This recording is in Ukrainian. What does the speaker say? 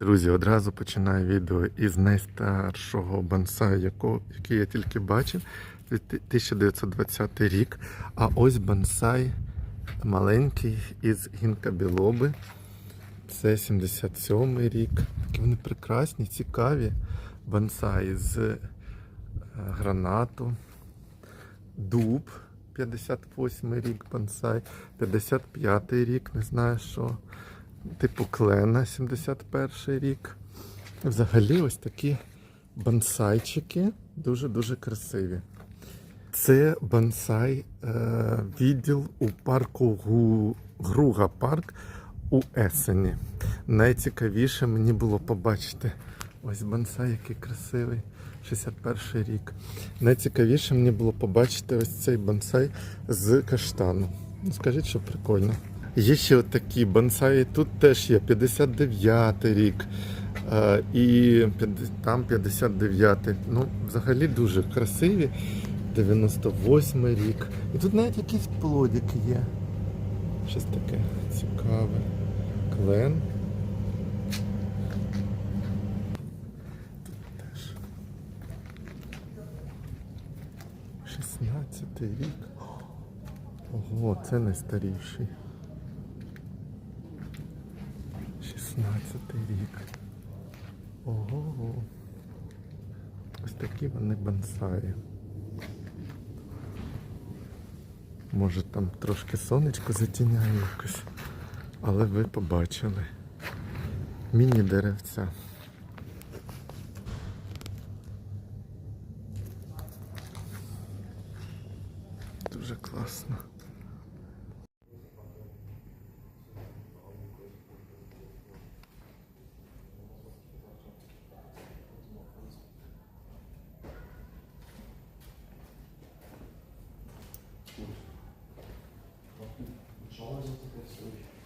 Друзі, одразу починаю відео із найстаршого бонсаю, який я тільки бачив. Це 1920 рік. А ось бонсай маленький із гінкабілоби. Це 77 рік. Такі вони прекрасні, цікаві. Бонсай з е, гранату. Дуб 58 рік бонсай, 55 рік, не знаю що. Типу клена 71 рік. Взагалі ось такі бонсайчики дуже-дуже красиві. Це бонсай е, відділ у парку Гу, Груга парк у Есені. Найцікавіше мені було побачити. Ось бонсай, який красивий. 61 рік. Найцікавіше мені було побачити ось цей бонсай з каштану. Ну, скажіть, що прикольно. Є ще от такі бонсаї, тут теж є 59 рік. е, І там 59. й Ну, взагалі дуже красиві. 98 й рік. І тут навіть якісь плодики є. Щось таке цікаве. Клен. Тут теж. 16 рік. Ого, це найстаріший. 16 рік. Ого. Ось такі вони бонсаї. Може там трошки сонечко затіняє якось. Але ви побачили. Міні-деревця. Дуже класно. Hallelujah.